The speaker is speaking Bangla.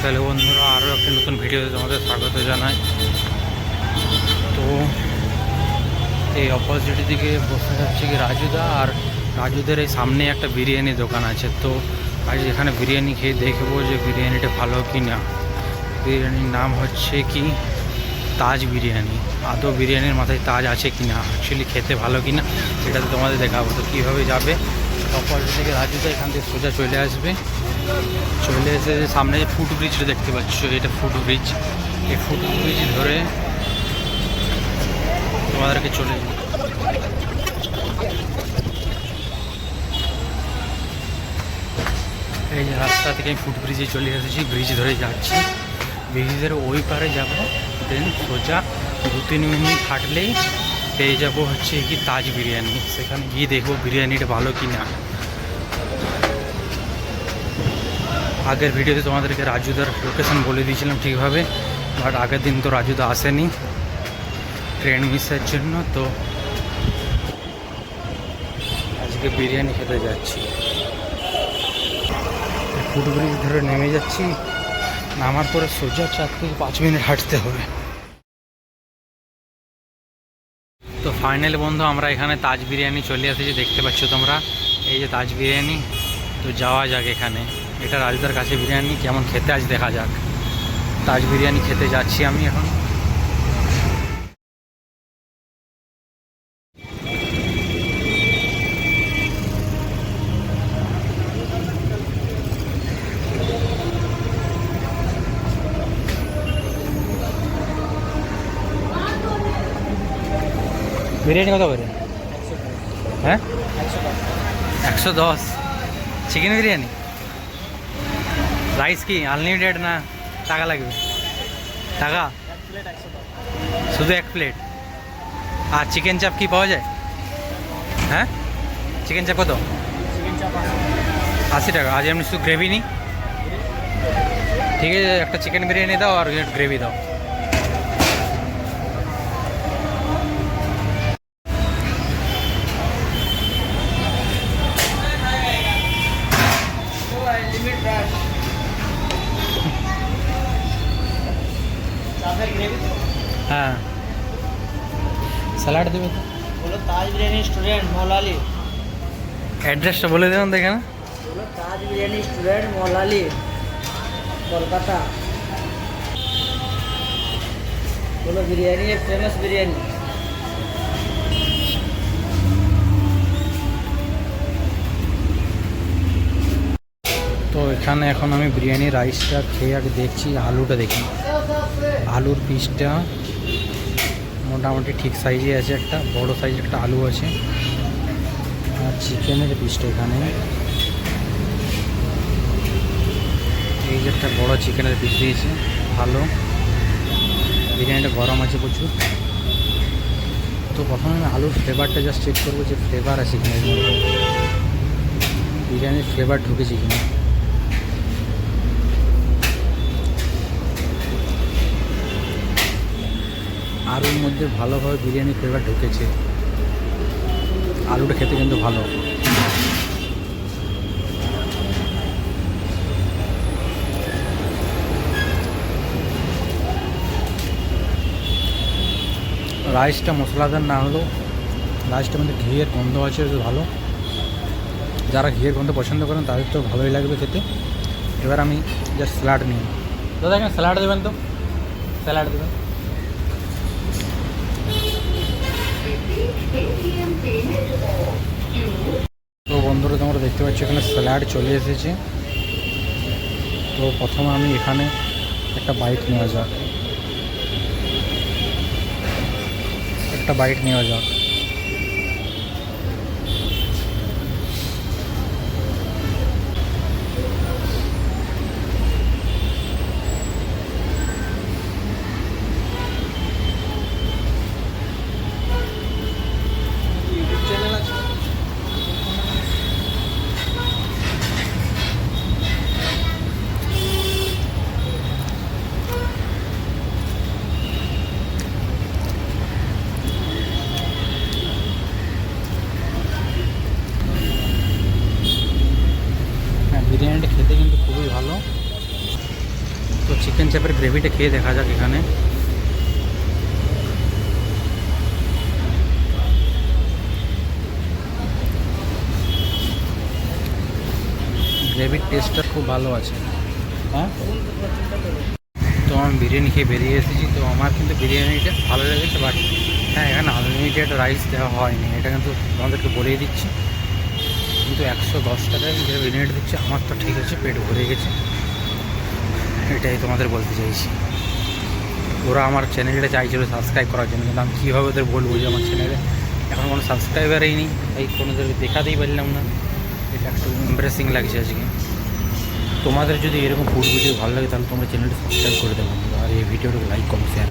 তাহলে বন্ধুরা আরও একটা নতুন ভিডিওতে তোমাদের স্বাগত জানাই। তো এই অপোজিট দিকে বসে যাচ্ছে কি রাজুদা আর রাজুদের এই সামনে একটা বিরিয়ানি দোকান আছে। তো আজ এখানে বিরিয়ানি খেয়ে দেখব যে বিরিয়ানিটা ভালো কি না বিরিয়ানির নাম হচ্ছে কি? তাজ বিরিয়ানি। আদৌ বিরিয়ানির মাথায় তাজ আছে কি না অ্যাকচুয়ালি খেতে ভালো কি না সেটা তোমাদের দেখাবো। তো কীভাবে যাবে? অপোজিট থেকে রাজুদা এখান থেকে সোজা চলে আসবে। চলে এসে সামনে যে ফুট ব্রিজটা দেখতে পাচ্ছ, এটা ফুট ব্রিজ এই ফুট ব্রিজ ধরে তোমাদেরকে চলে এই রাস্তা থেকে আমি ফুট ব্রিজে চলে এসেছি ব্রিজ ধরে যাচ্ছি। ব্রিজের ওই পারে যাব দেন সোজা দু তিন মিনিট হাঁটলেই পেয়ে যাব হচ্ছে কি তাজ বিরিয়ানি। সেখানে গিয়ে দেখব বিরিয়ানিটা ভালো কি না আগের ভিডিওতে তোমাদেরকে রাজুদার লোকেশন বলে দিয়েছিলাম ঠিকভাবে বাট আগের দিন তো রাজুদা আসেনি। ট্রেন মিসের জন্য, তো আজকে বিরিয়ানি খেতে যাচ্ছি। ফুট ব্রিজ ধরে নেমে যাচ্ছি, নামার পরে সোজা চার থেকে পাঁচ মিনিট হাঁটতে হবে। তো ফাইনাল বন্ধু, আমরা এখানে তাজ বিরিয়ানি চলে এসেছি, দেখতে পাচ্ছ তোমরা। এই যে তাজ বিরিয়ানি, তো যাওয়া যাক এখানে। এটা রাজদার কাছে বিরিয়ানি, কেমন খেতে আজ দেখা যাক। তাজ বিরিয়ানি খেতে যাচ্ছি আমি এখন। বিরিয়ানি কত করে? হ্যাঁ? একশো দশ। চিকেন বিরিয়ানি? রাইস কি? আনলিমিটেড না টাকা লাগবে? টাকা? শুধু এক প্লেট আর চিকেন চাপ কি পাওয়া যায়? হ্যাঁ? চিকেন চাপ কত? আশি টাকা। আজ এমনি শুধু গ্রেভি নিই ঠিক আছে, একটা চিকেন বিরিয়ানি দাও আর গ্রেভি দাও। হ্যাঁ। স্যালাড দেবে তো। বলো তাজ বিরিয়ানি স্টুডেন্ট মৌলালি। অ্যাড্রেসটা বলে দেবেন দেখে না বলো তাজ বিরিয়ানি স্টুডেন্ট মৌলালি কলকাতা। বলো বিরিয়ানি ফেমাস বিরিয়ানি। তো এখানে এখন আমি বিরিয়ানি রাইসটা খেয়ে আগে দেখছি আলুটা দেখি। আলুর পিসটা মোটামুটি ঠিক সাইজে আছে একটা, বড় সাইজের একটা আলু আছে। আর চিকেনের পিসটা এখানে। এই যে একটা বড় চিকেনের পিস দিয়েছে, ভালো। বিরিয়ানিটা গরম আছে প্রচুর। তো প্রথমে আমি আলুর ফ্লেভারটা জাস্ট চেক করব যে ফ্লেভার আছে কিনা। বিরিয়ানির ফ্লেভার ঢুকেছে কিনা। আলুর মধ্যে ভালোভাবে বিরিয়ানি ফ্লেভার ঢুকেছে। আলুটা খেতে কিন্তু ভালো। রাইসটা মশলাদার না হলেও রাইসটার মধ্যে ঘিয়ের গন্ধ আছে ভালো। যারা ঘিয়ের গন্ধ পছন্দ করেন, তাদের তো ভালোই লাগবে খেতে। এবার আমি জাস্ট স্যালাড নিই। দাদা, এখানে স্যালাড দেবেন তো? স্যালাড দেবেন। তো বন্ধুরা, তোমরা দেখতে পাচ্ছ, এখানে স্যালাড চলে এসেছে। তো প্রথমে আমি এখানে একটা বাইক নেওয়া যাক। একটা বাইক নেওয়া যাক। চিকেন চাপের গ্রেভিটা খেয়ে দেখা যাক এখানে। গ্রেভির টেস্টটা খুব ভালো আছে। হ্যাঁ? তো আমি বিরিয়ানি খেয়ে বেরিয়ে এসেছি, তো আমার কিন্তু বিরিয়ানিটা ভালো লেগেছে বাট হ্যাঁ এখানে আনলিমিটেড রাইস দেওয়া হয়নি, এটা কিন্তু আমাদেরকে বলেই দিচ্ছি। কিন্তু একশো দশ টাকায় যে বিরিয়ানি দিচ্ছে, আমার তো ঠিক আছে, পেট ভরে গেছে। এটাই তোমাদের বলতে চাইছি। ওরা আমার চ্যানেলটা চাইছিল সাবস্ক্রাইব করার জন্য, কিন্তু আমি কীভাবে ওদের বলব যে আমার চ্যানেলে এখন কোনো সাবস্ক্রাইবারই নেই। তাই কোনোদের দেখাতেই পারলাম না। এটা একটু ইম্প্রেসিং লাগছে আজকে। তোমাদের যদি এরকম ফুড ভিডিও ভালো লাগে, তাহলে তোমরা চ্যানেলটা সাবস্ক্রাইব করে দেবো আর এই ভিডিওটাকে লাইক কম শেয়ার